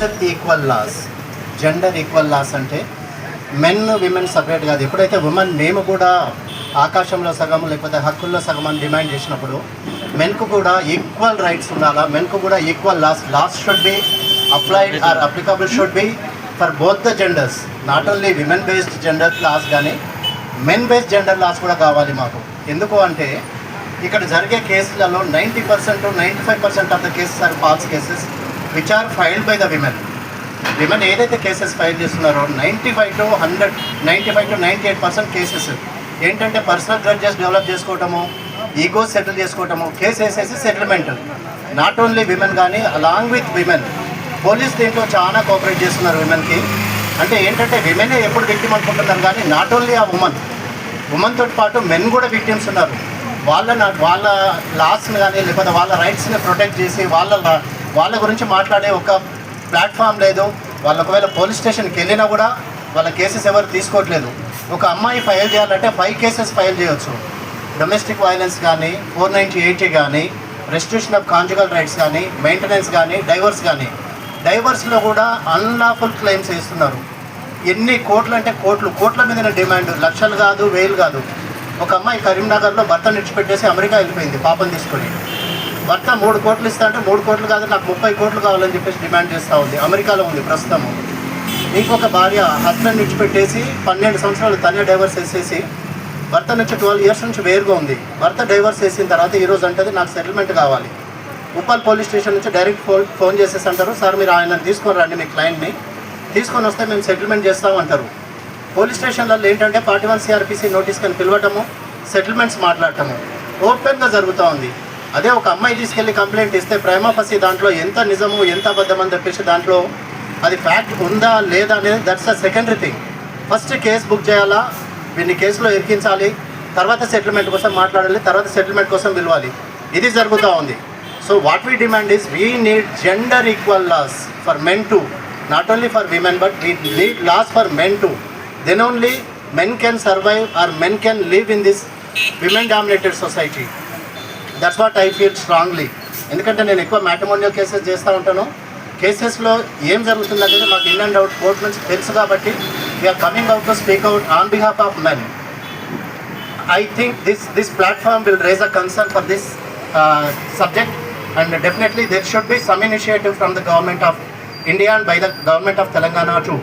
Gender equal laws gender equal laws అంటే men women separate కాదు. ఎప్పుడైతే ఉమెన్ మేము కూడా ఆకాశంలో సగం లేకపోతే హక్కుల్లో సగం అని డిమాండ్ చేసినప్పుడు మెన్కు కూడా ఈక్వల్ రైట్స్ ఉండాలా? మెన్కు కూడా equal laws laws should be applied or applicable should be for both the genders not only women based gender laws కానీ మెన్ బేస్డ్ జెండర్ లాస్ కూడా కావాలి మాకు. ఎందుకు అంటే ఇక్కడ జరిగే కేసులలో ninety percent ninety five percent of the cases are false cases which are filed by the women. Women ఏదైతే కేసెస్ ఫైల్ చేస్తున్నారో ninety five to hundred ninety five to ninety eight percent cases. ఏంటంటే personal grudges develop చేసుకోవటము ego settle చేసుకోవటము case వేసేసి settlement. Not only women కానీ along with women. Police దీంట్లో చాలా cooperate చేస్తున్నారు విమెన్కి. అంటే ఏంటంటే విమెనే ఎప్పుడు విక్టిమ్ అనుకుంటున్నారు కానీ నాట్ ఓన్లీ ఆ ఉమెన్ ఉమెన్తో పాటు మెన్ కూడా విక్టిమ్స్ ఉన్నారు. వాళ్ళ నా- వాళ్ళ లాస్ని కానీ లేకపోతే వాళ్ళ రైట్స్ని ప్రొటెక్ట్ చేసి వాళ్ళ వాళ్ళ గురించి మాట్లాడే ఒక ప్లాట్ఫామ్ లేదు. వాళ్ళు ఒకవేళ పోలీస్ స్టేషన్కి వెళ్ళినా కూడా వాళ్ళ కేసెస్ ఎవరు తీసుకోవట్లేదు. ఒక అమ్మాయి ఫైల్ చేయాలంటే ఫైవ్ కేసెస్ ఫైల్ చేయొచ్చు. డొమెస్టిక్ వైలెన్స్ కానీ ఫోర్ నైంటీ ఎయిటీ కానీ రెస్ట్రిక్షన్ ఆఫ్ కాంజుగల్ రైట్స్ కానీ మెయింటెనెన్స్ కానీ డైవర్స్ కానీ. డైవర్స్లో కూడా అన్లాఫుల్ క్లెయిమ్స్ వేస్తున్నారు. ఎన్ని కోట్లు అంటే కోట్లు. కోట్ల మీద డిమాండ్ లక్షలు కాదు వేలు కాదు. ఒక అమ్మాయి కరీంనగర్లో భర్త నిడిచిపెట్టేసి అమెరికా వెళ్ళిపోయింది పాపం తీసుకొని. భర్త మూడు కోట్లు ఇస్తా అంటే మూడు కోట్లు కాదు నాకు ముప్పై కోట్లు కావాలని చెప్పేసి డిమాండ్ చేస్తూ ఉంది. అమెరికాలో ఉంది ప్రస్తుతము ఒక భార్య హస్బెండ్ విడిచిపెట్టేసి పన్నెండు సంవత్సరాలు తనే డైవర్స్ వేసేసి భర్త నుంచి ట్వెల్వ్ ఇయర్స్ నుంచి వేరుగా ఉంది. భర్త డైవర్స్ వేసిన తర్వాత ఈరోజు అంటది నాకు సెటిల్మెంట్ కావాలి. ఉప్పల్ పోలీస్ స్టేషన్ నుంచి డైరెక్ట్ ఫోన్ ఫోన్ చేసేసి అంటారు సార్ మీరు ఆయన తీసుకొని రండి మీ క్లయింట్ని తీసుకొని వస్తే మేము సెటిల్మెంట్ చేస్తామంటారు పోలీస్ స్టేషన్లలో ఏంటంటే ఫార్టీ వన్ సిఆర్పిసి నోటీస్ కానీ పిలవటము సెటిల్మెంట్స్ మాట్లాడటము ఓపెన్గా జరుగుతూ ఉంది. అదే ఒక అమ్మాయి తీసుకెళ్ళి కంప్లైంట్ ఇస్తే ప్రేమ ఫసి దాంట్లో ఎంత నిజము ఎంత అబద్ధం అని చెప్పేసి దాంట్లో అది ఫ్యాక్ట్ ఉందా లేదా అనేది that's a secondary thing. First case book చేయాలా? వీడిని కేసులో ఎరికించాలి తర్వాత సెటిల్మెంట్ కోసం మాట్లాడాలి తర్వాత సెటిల్మెంట్ కోసం పిలవాలి. ఇది జరుగుతూ ఉంది. So what we demand is we need gender equal laws for men too. Not only for women but we need laws for men too. Then only men can survive or men can live in this women dominated society that's what I feel strongly ఎందుకంటే నేను ఎక్కువ మ్యాటమోనియల్ cases చేస్తూ ఉంటాను. కేసెస్లో ఏం జరుగుతుందనేది మాకు in and out court నుంచి తెలుసు కాబట్టి we are coming out to speak out on behalf of men I think this this platform will raise a concern for this subject and definitely there should be some initiative from the government of India and by the government of Telangana too